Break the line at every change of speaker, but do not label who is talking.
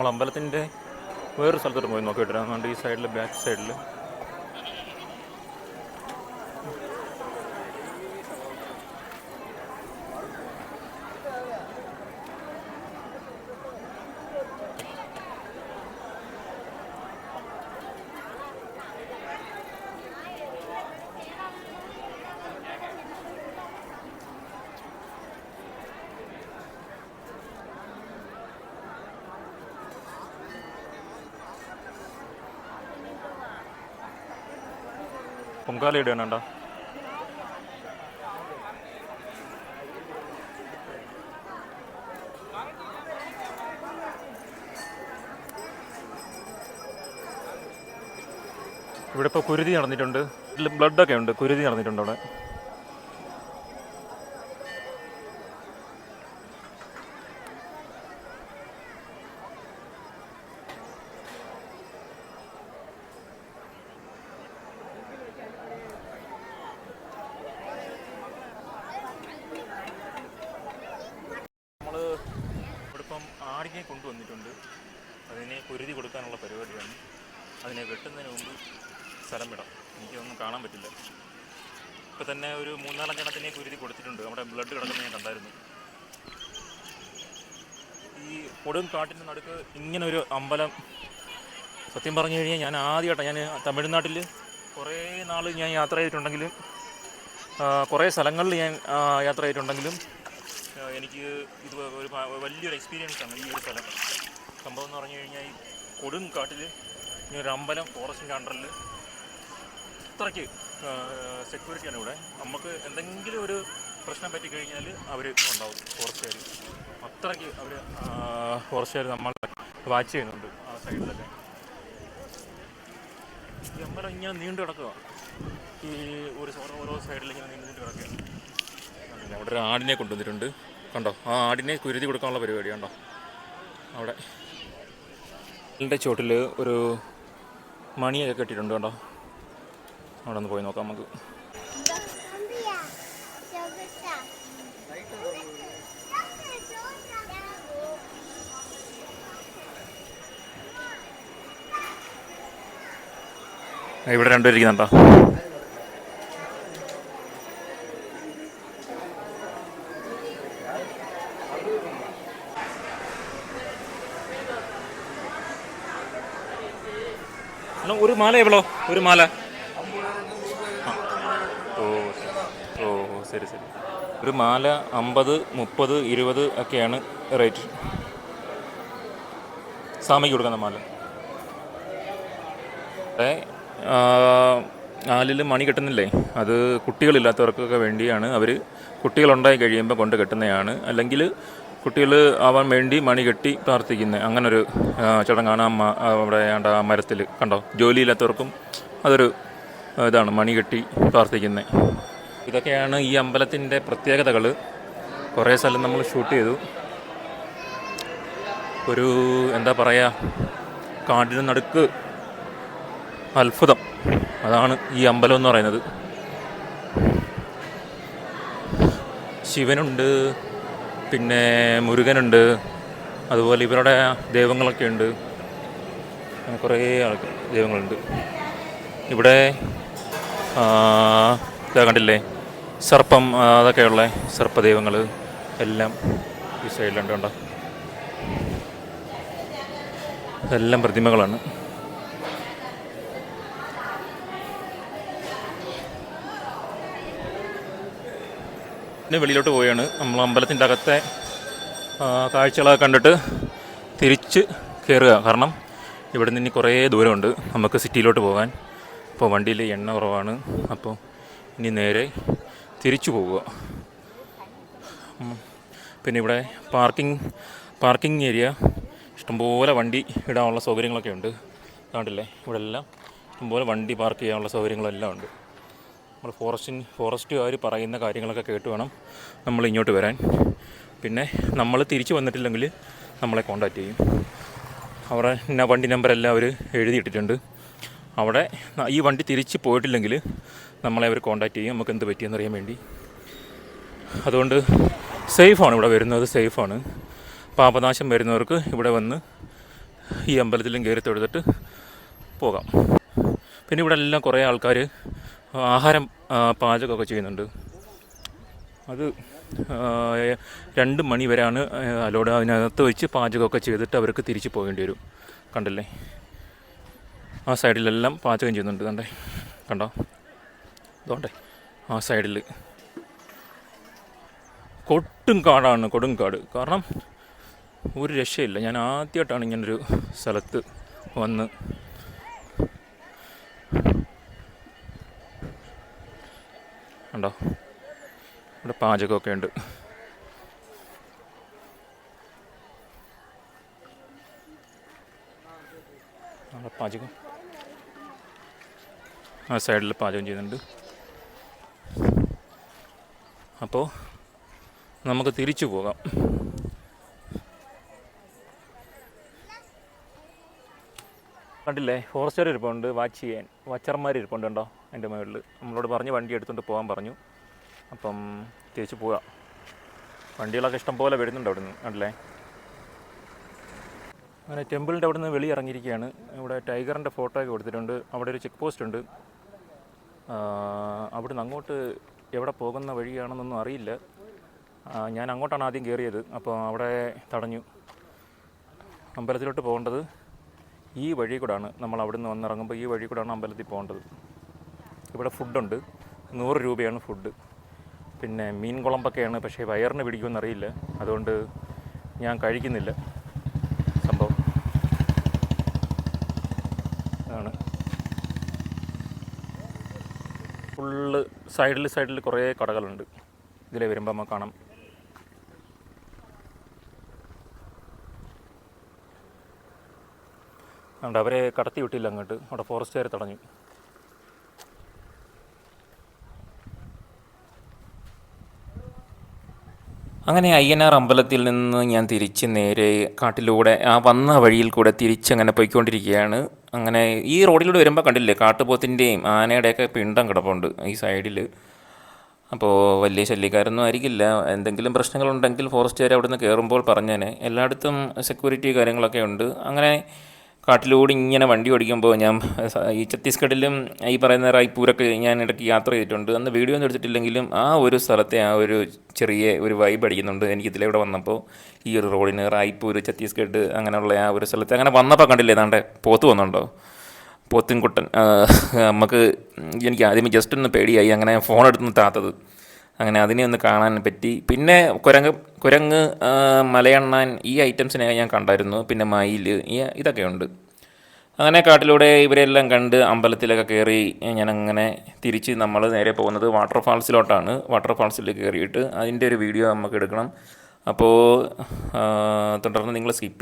നമ്മൾ അമ്പലത്തിന്റെ വേറൊരു സ്ഥലത്തോട്ട് പോയി നോക്കിയിട്ട് അതുകൊണ്ട് ഈ സൈഡിൽ ബാക്ക് സൈഡിൽ പൊങ്കാല ഇടുകയാണോ ഇവിടെ ഇപ്പോൾ കുരുതി നടന്നിട്ടുണ്ട്. ബ്ലഡ് ബ്ലഡൊക്കെ ഉണ്ട്. കുരുതി നടന്നിട്ടുണ്ട് അവിടെ നമ്മൾ ഇവിടെ ഇപ്പം ആടിനെ കൊണ്ടുവന്നിട്ടുണ്ട്. അതിനെ പൊരുതി കൊടുക്കാനുള്ള പരിപാടിയാണ്. അതിനെ വെട്ടുന്നതിന് മുമ്പ് സ്ഥലം വിടാം. എനിക്കൊന്നും കാണാൻ പറ്റില്ല. ഇപ്പം തന്നെ ഒരു മൂന്നാലഞ്ചെണ്ണത്തിനെ കുരുതി കൊടുത്തിട്ടുണ്ട്. നമ്മുടെ ബ്ലഡ് കിടക്കുന്ന ഞാൻ കണ്ടായിരുന്നു. ഈ കൊടും കാട്ടിന്റെ നടുക്ക് ഇങ്ങനെ ഒരു അമ്പലം സത്യം പറഞ്ഞു കഴിഞ്ഞാൽ ഞാൻ ആദ്യമായിട്ടാണ് ഞാൻ തമിഴ്നാട്ടിൽ കുറേ നാൾ ഞാൻ യാത്ര ചെയ്തിട്ടുണ്ടെങ്കിലും കുറേ സ്ഥലങ്ങളിൽ ഞാൻ യാത്ര ചെയ്തിട്ടുണ്ടെങ്കിലും എനിക്ക് ഇത് ഒരു വലിയൊരു എക്സ്പീരിയൻസ് ആണ് ഈ ഒരു സ്ഥലം. സംഭവം എന്ന് പറഞ്ഞു കഴിഞ്ഞാൽ ഈ കൊടും കാട്ടിൽ ഈ ഒരു അമ്പലം ഫോറസ്റ്റിന്റെ അണ്ടറിൽ അത്രയ്ക്ക് സെക്യൂരിറ്റിയാണ് ഇവിടെ. നമുക്ക് എന്തെങ്കിലും ഒരു പ്രശ്നം പറ്റി കഴിഞ്ഞാൽ അവർ ഉണ്ടാവും ഫോറസ്റ്റുകാർ അത്രയ്ക്ക് അവർ ഫോറസ്റ്റുകാർ നമ്മൾ വാച്ച് ചെയ്യുന്നുണ്ട് ആ സൈഡിലൊക്കെ ഈ അമ്പലം ഇങ്ങനെ നീണ്ടു കിടക്കുക ഈ ഒരു ഓരോ സൈഡിൽ ഇങ്ങനെ നീണ്ടു കിടക്കുകയാണ് അവിടെ ഒരു ആടിനെ കൊണ്ടുവന്നിട്ടുണ്ട്. കണ്ടോ? ആ ആടിനെ കുരുതി കൊടുക്കാനുള്ള പരിപാടി കണ്ടോ? അവിടെ. എന്റെ ചുവട്ടിൽ ഒരു മണിയൊക്കെ കെട്ടിയിട്ടുണ്ട് കണ്ടോ? അവിടെ ഒന്ന് പോയി നോക്കാം നമുക്ക്. ഇവിടെ രണ്ടുപേരിക്കുന്നുണ്ടോ അണ്ണാ, ഒരു മാല എവളോ? ഒരു മാല. ഓ ഓ ശരി ശരി. ഒരു മാല അമ്പത് മുപ്പത് ഇരുപത് ഒക്കെയാണ് റേറ്റ്. സ്വാമിക്ക് കൊടുക്കുന്ന മാല. ഏ നാലിൽ മണി കെട്ടുന്നില്ലേ? അത് കുട്ടികളില്ലാത്തവർക്കൊക്കെ വേണ്ടിയാണ്. അവർ കുട്ടികളുണ്ടായി കഴിയുമ്പോൾ കൊണ്ട് കെട്ടുന്നതാണ് അല്ലെങ്കിൽ കുട്ടികൾ ആവാൻ വേണ്ടി മണി കെട്ടി പ്രാർത്ഥിക്കുന്നത് അങ്ങനൊരു ചടങ്ങാണ് ആ അവിടെ ആ മരത്തിൽ കണ്ടോ? ജോലിയില്ലാത്തവർക്കും അതൊരു ഇതാണ് മണി കെട്ടി പ്രാർത്ഥിക്കുന്നത് ഇതൊക്കെയാണ് ഈ അമ്പലത്തിന്റെ പ്രത്യേകതകൾ കുറേ സ്ഥലം നമ്മൾ ഷൂട്ട് ചെയ്തു. ഒരു എന്താ പറയുക കാടിന് നടുക്ക് അത്ഭുതം. അതാണ് ഈ അമ്പലം എന്ന് പറയുന്നത്. ശിവനുണ്ട് പിന്നെ മുരുകനുണ്ട്. അതുപോലെ ഇവരുടെ ദൈവങ്ങളൊക്കെ ഉണ്ട്. കുറേ ആൾക്ക് ദൈവങ്ങളുണ്ട്. ഇവിടെ ഇതാ കണ്ടില്ലേ? സർപ്പം അതൊക്കെയുള്ള സർപ്പദൈവങ്ങൾ എല്ലാം ഈ സൈഡിലുണ്ട് കണ്ടോ? എല്ലാം പ്രതിമകളാണ്. പിന്നെ വെളിയിലോട്ട് പോവുകയാണ്. നമ്മൾ അമ്പലത്തിന്റെ അകത്തെ കാഴ്ചകളൊക്കെ കണ്ടിട്ട് തിരിച്ച് കയറുക കാരണം ഇവിടെ നിന്ന് കുറേ ദൂരമുണ്ട് നമുക്ക് സിറ്റിയിലോട്ട് പോകാൻ. അപ്പോൾ വണ്ടിയിൽ എണ്ണ കുറവാണ്. അപ്പോൾ ഇനി നേരെ തിരിച്ചു പോവുക. പിന്നെ ഇവിടെ പാർക്കിംഗ് പാർക്കിംഗ് ഏരിയ. ഇഷ്ടംപോലെ വണ്ടി ഇടാനുള്ള സൗകര്യങ്ങളൊക്കെ ഉണ്ട്. കണ്ടില്ലേ? ഇവിടെ എല്ലാം ഇഷ്ടംപോലെ വണ്ടി പാർക്ക് ചെയ്യാനുള്ള സൗകര്യങ്ങളെല്ലാം ഉണ്ട്. നമ്മൾ ഫോറസ്റ്റിൻ ഫോറസ്റ്റുകാർ പറയുന്ന കാര്യങ്ങളൊക്കെ കേട്ട് വേണം നമ്മൾ ഇങ്ങോട്ട് വരാൻ. പിന്നെ നമ്മൾ തിരിച്ചു വന്നിട്ടില്ലെങ്കിൽ നമ്മളെ കോണ്ടാക്ട് ചെയ്യും. അവിടെ എന്നാ വണ്ടി നമ്പറെല്ലാം അവർ എഴുതിയിട്ടിട്ടുണ്ട്. അവിടെ ഈ വണ്ടി തിരിച്ച് പോയിട്ടില്ലെങ്കിൽ നമ്മളെ അവർ കോണ്ടാക്ട് ചെയ്യും. നമുക്ക് എന്ത് പറ്റിയെന്ന് അറിയാൻ വേണ്ടി. അതുകൊണ്ട് സേഫാണ് ഇവിടെ വരുന്നത് സേഫാണ് പാപനാശം വരുന്നവർക്ക് ഇവിടെ വന്ന് ഈ അമ്പലത്തിലും കയറി തൊഴുതിട്ട് പോകാം. പിന്നെ ഇവിടെ എല്ലാം കുറേ ആൾക്കാർ ആഹാരം പാചകമൊക്കെ ചെയ്യുന്നുണ്ട്. അത് രണ്ട് മണി വരെയാണ് അലോട് അതിനകത്ത് വെച്ച് പാചകമൊക്കെ ചെയ്തിട്ട് അവർക്ക് തിരിച്ച് പോകേണ്ടി വരും. കണ്ടല്ലേ? ആ സൈഡിലെല്ലാം പാചകം ചെയ്യുന്നുണ്ട്. കണ്ടേ? കണ്ടോ? ഇതോണ്ടേ ആ സൈഡിൽ കൊട്ടും കാടാണ് കൊടുങ്കാട് കാരണം ഒരു രക്ഷയില്ല. ഞാൻ ആദ്യമായിട്ടാണ് ഇങ്ങനൊരു സ്ഥലത്ത് വന്ന് ഉണ്ടോ? ഇവിടെ പാചകമൊക്കെ ഉണ്ട്. പാചകം. ആ സൈഡിൽ പാചകം ചെയ്യുന്നുണ്ട്. അപ്പോൾ നമുക്ക് തിരിച്ചു പോകാം. കണ്ടില്ലേ? ഫോറസ്റ്റർ ഇരിപ്പുണ്ട് വാച്ച് ചെയ്യാൻ വാച്ചർമാർ ഇരിപ്പുണ്ട് ഉണ്ടോ എന്റെ മുകളിൽ. നമ്മളോട് പറഞ്ഞ് വണ്ടി എടുത്തുകൊണ്ട് പോകാൻ പറഞ്ഞു. അപ്പം തിരിച്ച് പോവാം. വണ്ടികളൊക്കെ ഇഷ്ടം പോലെ വരുന്നുണ്ട് അവിടുന്ന് അല്ലേ അങ്ങനെ ടെമ്പിളിന്റെ അവിടെ നിന്ന് വെളിയിറങ്ങിയിരിക്കുകയാണ്. ഇവിടെ ടൈഗറിന്റെ ഫോട്ടോ ഒക്കെ കൊടുത്തിട്ടുണ്ട്. അവിടെ ഒരു ചെക്ക് പോസ്റ്റ് ഉണ്ട്. അവിടെ നിന്ന് അങ്ങോട്ട് എവിടെ പോകുന്ന വഴിയാണെന്നൊന്നും അറിയില്ല. ഞാൻ അങ്ങോട്ടാണ് ആദ്യം കയറിയത്. അപ്പോൾ അവിടെ തടഞ്ഞു. അമ്പലത്തിലോട്ട് പോകേണ്ടത് ഈ വഴി കൂടാണ്. നമ്മൾ അവിടെ നിന്ന് വന്നിറങ്ങുമ്പോൾ ഈ വഴി കൂടാണ് അമ്പലത്തിൽ പോകേണ്ടത്. ഇവിടെ ഫുഡുണ്ട്. നൂറ് രൂപയാണ് ഫുഡ്. പിന്നെ മീൻ കുളമ്പൊക്കെയാണ് പക്ഷേ വയറിന് പിടിക്കുമെന്ന് അറിയില്ല. അതുകൊണ്ട് ഞാൻ കഴിക്കുന്നില്ല. സംഭവം. ആണ്. ഫുള്ള് സൈഡിൽ സൈഡിൽ കുറേ കടകളുണ്ട്. ഇതിലെ വരുമ്പോൾ നമുക്ക് കാണാം. അതുകൊണ്ട് അവരെ കടത്തി വിട്ടില്ല അങ്ങോട്ട്. അവിടെ ഫോറസ്റ്റുകാർ തടഞ്ഞു.
അങ്ങനെ അയ്യനാർ അമ്പലത്തിൽ നിന്ന് ഞാൻ തിരിച്ച് നേരെ കാട്ടിലൂടെ ആ വന്ന വഴിയിൽ കൂടെ തിരിച്ചങ്ങനെ പോയിക്കൊണ്ടിരിക്കുകയാണ്. അങ്ങനെ ഈ റോഡിലൂടെ വരുമ്പോൾ കണ്ടില്ലേ കാട്ടുപോത്തിന്റെയും ആനയുടെയൊക്കെ പിണ്ടം കിടപ്പുണ്ട് ഈ സൈഡിൽ. അപ്പോൾ വലിയ ശല്യക്കാരൊന്നും ആയിരിക്കില്ല. എന്തെങ്കിലും പ്രശ്നങ്ങളുണ്ടെങ്കിൽ ഫോറസ്റ്റുകാർ അവിടെ നിന്ന് കയറുമ്പോൾ പറഞ്ഞേനെ. എല്ലായിടത്തും സെക്യൂരിറ്റി കാര്യങ്ങളൊക്കെ ഉണ്ട്. അങ്ങനെ കാട്ടിലൂടെ ഇങ്ങനെ വണ്ടി ഓടിക്കുമ്പോൾ ഞാൻ ഈ ഛത്തീസ്ഗഡിലും ഈ പറയുന്ന റായ്പൂരൊക്കെ ഞാൻ ഇടയ്ക്ക് യാത്ര ചെയ്തിട്ടുണ്ട്. അന്ന് വീഡിയോ ഒന്നും എടുത്തിട്ടില്ലെങ്കിലും ആ ഒരു സ്ഥലത്തെ ആ ഒരു ചെറിയ ഒരു വൈബ് അടിക്കുന്നുണ്ട് എനിക്ക് ഇതിലെ ഇവിടെ വന്നപ്പോൾ. ഈ ഒരു റോഡിന് റായ്പൂർ ഛത്തീസ്ഗഡ് അങ്ങനെയുള്ള ആ ഒരു സ്ഥലത്ത് അങ്ങനെ വന്നപ്പോൾ കണ്ടില്ലേ ഏതാണ്ട് പോത്ത് വന്നുണ്ടോ? പോത്തിൻകുട്ടൻ കുട്ടൻ നമുക്ക് എനിക്ക് ആദ്യമേ ജസ്റ്റ് ഒന്ന് പേടിയായി. അങ്ങനെ ഫോൺ എടുത്ത് താത്തത്. അങ്ങനെ അതിനെ ഒന്ന് കാണാൻ പറ്റി. പിന്നെ കുരങ്ങ് കുരങ്ങ് മലയണ്ണാൻ ഈ ഐറ്റംസിനെ ഞാൻ കണ്ടായിരുന്നു. പിന്നെ മയിൽ ഈ ഇതൊക്കെ ഉണ്ട്. അങ്ങനെ കാട്ടിലൂടെ ഇവരെല്ലാം കണ്ട് അമ്പലത്തിലൊക്കെ കയറി ഞാനങ്ങനെ തിരിച്ച് നമ്മൾ നേരെ പോകുന്നത് വാട്ടർഫാൾസിലോട്ടാണ്. വാട്ടർഫാൾസിൽ കയറിയിട്ട് അതിന്റെ ഒരു വീഡിയോ നമുക്ക് എടുക്കണം. അപ്പോൾ തുടർന്ന് നിങ്ങൾ സ്കിപ്പ്